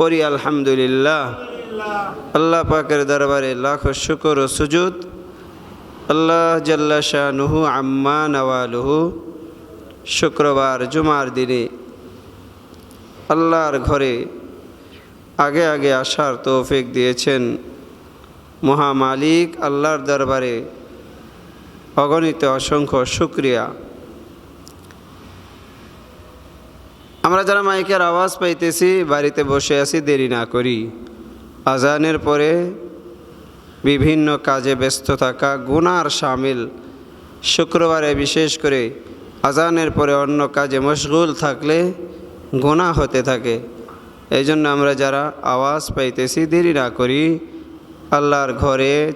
পড়ি, আলহামদুলিল্লাহ। আল্লাহ পাকের দরবারে লাখ শুকর ও সুজুদ। আল্লাহ জাল্লা শাহনুহু আম্মা নওয়ালুহু। শুক্রবার জুমার দিনে আল্লাহর ঘরে আগে আগে আসার তৌফিক দিয়েছেন মহামালিক। আল্লাহর দরবারে অগণিত অসংখ্য শুক্রিয়া। আমরা যারা মাইকের আওয়াজ পাইতেছি, বাড়িতে বসে আছি, দেরি না করি। আজানের পরে বিভিন্ন কাজে ব্যস্ত থাকা গুনার সামিল। শুক্রবারে বিশেষ করে আজানের পরে অন্য কাজে মশগুল থাকলে গোনা হতে থাকে। এই জন্য আমরা যারা আওয়াজ পাইতেছি, দেরি না করি, আল্লাহর ঘরে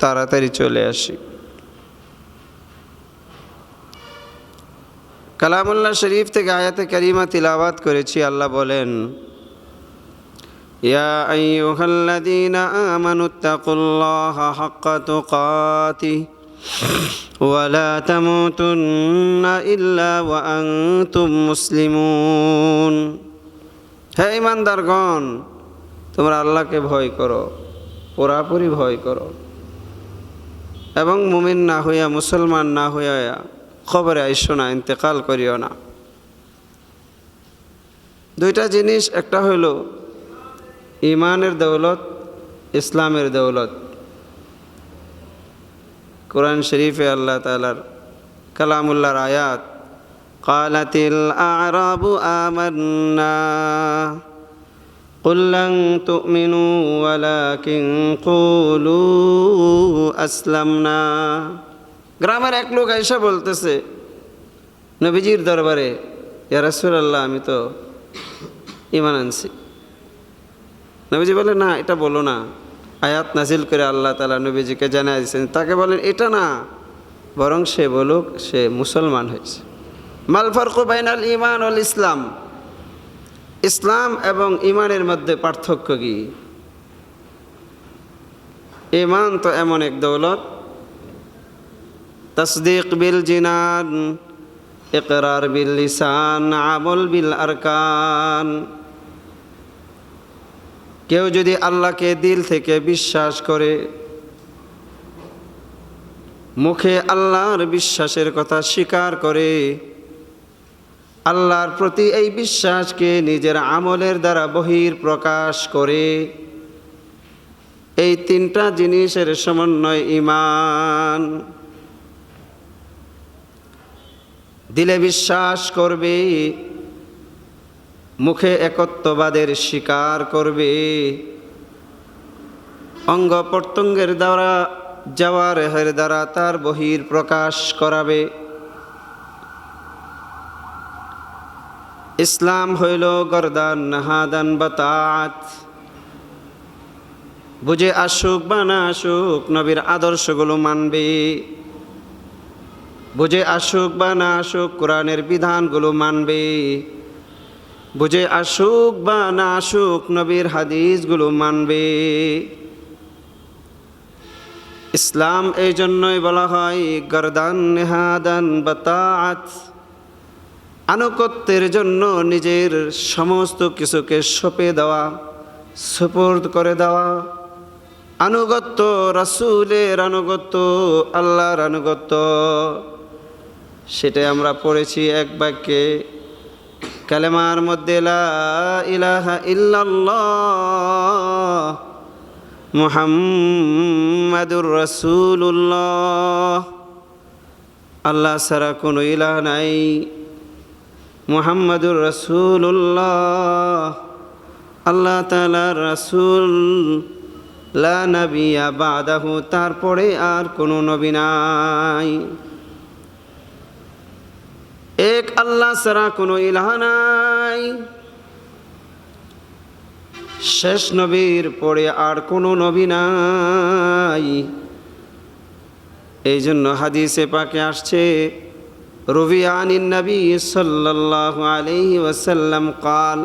তাড়াতাড়ি চলে আসি। কালামুল্লাহ শরীফ থেকে আয়াতে করিমা তিলাওয়াত করেছি আল্লাহ বলেন ইয়া আইয়ুহাল্লাযীনা আমানু তাকুল্লাহা হাক্কা তুকাতিহি ولا تموتن إلا وأنتم মুসলিমুন হে ইমানদারগণ তোমরা আল্লাহকে ভয় করো পুরাপুরি ভয় করো এবং মুমিন না হইয়া মুসলমান না হইয়া খবরে আইসো না ইন্তেকাল করিও না দুইটা জিনিস একটা হইল ইমানের দৌলত ইসলামের দৌলত কোরআন শরীফে আল্লাহ তালার কালামুল্লাহর আয়াত কালাতিল আরাবু আমান্না قل لن تؤمنوا ولكن قولوا أسلمنا গ্রামের এক লোক আইসা বলতেছে, নবীজির দরবারে, ইয়া রাসূলুল্লাহ, আমি তো ইমান আনছি। নবীজি বলে, না, এটা বলো না। আয়াত নাজিল করে আল্লাহ তালা নবীজিকে জানাই দিয়েছেন। তাকে বলেন, এটা না। বরং সে বলুক, সে মুসলমান হয়েছে। মাল ফরকু বাইনাল ইমান অল ইসলাম। ইসলাম এবং ইমানের মধ্যে পার্থক্য কি? ইমান তো এমন এক দৌলত তসদিক বিল জিনান, ইকরার বিল লিসান, আমল বিল আরকান। কেউ যদি আল্লাহকে দিল থেকে বিশ্বাস করে, মুখে আল্লাহর বিশ্বাসের কথা স্বীকার করে, আল্লাহর প্রতি এই বিশ্বাসকে নিজের আমলের দ্বারা বহির প্রকাশ করে, এই তিনটা জিনিসের সমন্বয় ইমান দিলে বিশ্বাস করবে, মুখে একত্ববাদের স্বীকার করবে। অঙ্গ প্রত্যঙ্গের দ্বারা জওয়ারেহের দ্বারা তার বহির প্রকাশ করাবে। ইসলাম হইল গরদান, নাহাদান বাতাত বুঝে আসুক বা না আসুক, নবীর আদর্শগুলো মানবে। বুঝে আসুক বা না আসুক, কোরআনের বিধানগুলো মানবে। বুঝে আসুক বা না আসুক, নবীর হাদিসগুলো মানবে। ইসলাম এই জন্যই বলা হয়, গরদান, নেহাদান বাতাত আনুগত্যের জন্য নিজের সমস্ত কিছুকে সঁপে দেওয়া, সুপর্দ করে দেওয়া। আনুগত্য, রাসুলের আনুগত্য, আল্লাহর আনুগত্য। সেটাই আমরা পড়েছি এক বাক্যে। কালেমার মধ্যে ইলাহা ইল্লাল্লাহ, মুহাম্মাদুর রাসূলুল্লাহ। আল্লাহ ছাড়া কোনো ইলাহ নাই, মুহাম্মাদুর রাসূলুল্লাহ। আল্লাহ তাআলার রাসূল, লা নবিয়া বাদাহু, তারপরে আর কোনো নবী নাই। এক আল্লাহ ছাড়া কোনো ইলাহ নাই। শেষ নবীর পরে আর কোনো নবী নাই। এই জন্য হাদিসে পাকে আসছে রুবিয়ানিন নবী সাল্লাল্লাহু আলাইহি ওয়াসাল্লাম কাল,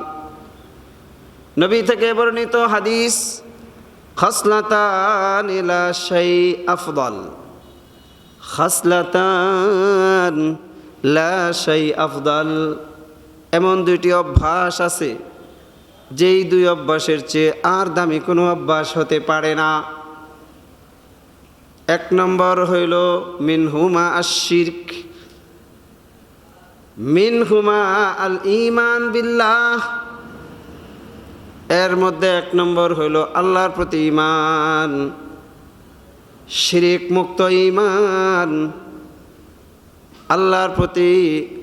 নবী থেকে বর্ণিত হাদিস, খসলাতান ইলা শাই আফদল, খসলাতান লা শাই আফদল। এমন দুইটি অভ্যাস আছে, যেই দুই অভ্যাসের চেয়ে আর দামি কোনো অভ্যাস হতে পারে না। এক নম্বর হইল মিনহুমা আশির্ক মিনহুমা আল ইমান বিল্লাহ। এর মধ্যে এক নম্বর হইল আল্লাহর প্রতি ইমান শিরিক মুক্ত ইমান আল্লাহর প্রতি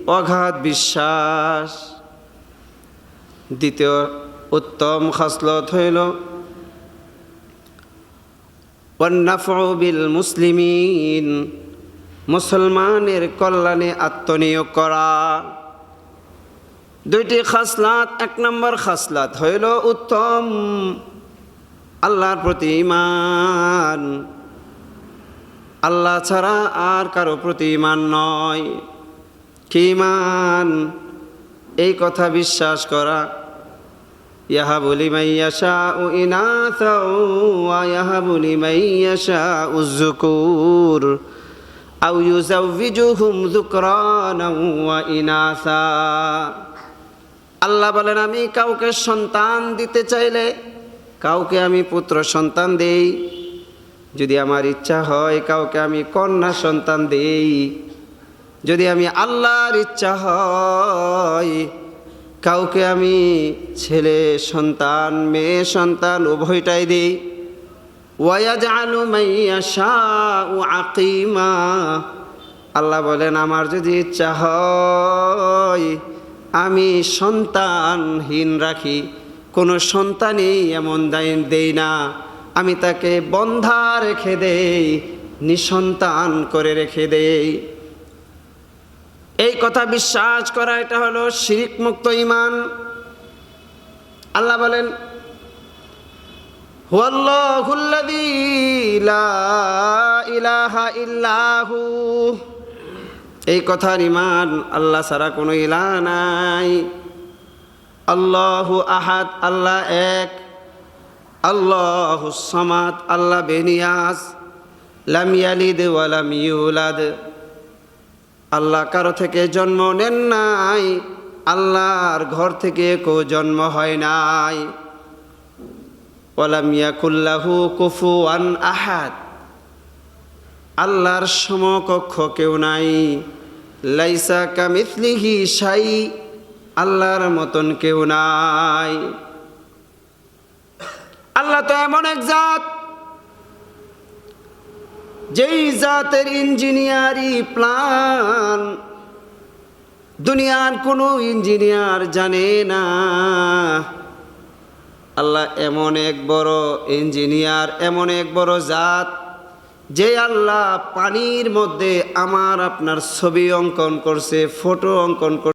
অগাধ বিশ্বাস। দ্বিতীয় উত্তম খাসলত হইল বিল মুসলিমিন মুসলমানের কল্যাণে আত্মনিয়োগ করা। দুইটি খাসলাত, এক নম্বর খাসলাত হইল উত্তম, আল্লাহর প্রতি ইমান আল্লাহ ছাড়া আর কারও প্রতি ইমান নয়। কি ইমান এই কথা বিশ্বাস করা। ইয়াহাবু লিমান ইয়াশাউ যুকুর। আও ইউজাউযিজুহুম যুকরানা ওয়া ইনাসা। আল্লাহ বলেন, আমি কাউকে সন্তান দিতে চাইলে, কাউকে আমি পুত্র সন্তান দেই। যদি আমার ইচ্ছা হয় কাউকে আমি কন্যা সন্তান দেই, যদি আমি আল্লাহর ইচ্ছা হয় কাউকে আমি ছেলে সন্তান, মেয়ে সন্তান উভয়টাই দিই। ওয়াজালু মাইয়াশা ও আকিমা। আল্লাহ বলেন, আমার যদি ইচ্ছা হয় আমি সন্তানহীন রাখি, কোনো সন্তানই এমন দেই না। আমি তাকে বন্ধা রেখে দেই, নিঃসন্তান করে রেখে দেই। এই কথা বিশ্বাস করা, এটা হলো শিরিক মুক্ত ইমান আল্লাহ বলেন এই কথার ইমান আল্লাহ ছাড়া কোনো ইলা নাই। আল্লাহু আহাদ, আল্লাহ এক। আল্লাহু সামাদ, আল্লাহ বেনিয়াস লাম ইয়ালিদ ওয়া লাম ইউলাদ। আল্লাহ কারও থেকে জন্ম নেন নাই, আল্লাহর ঘর থেকে কেউ জন্ম হয় নাই। ওয়ালাম ইয়াকুল্লাহু কুফুয়ান আহাদ। আল্লাহর সমকক্ষ কেউ নাই। লাইসা কামিথলিহি সাই আল্লাহর মতন কেউ নাই। আল্লাহ তো এমন এক জাত, যেই জাতের ইঞ্জিনিয়ারি প্ল্যান দুনিয়ার কোনো ইঞ্জিনিয়ার জানে না। আল্লাহ এমন এক বড় ইঞ্জিনিয়ার, এমন এক বড় জাত, যে আল্লাহ পানির মধ্যে আমার আপনার ছবি অঙ্কন করছে, ফটো অঙ্কন করছে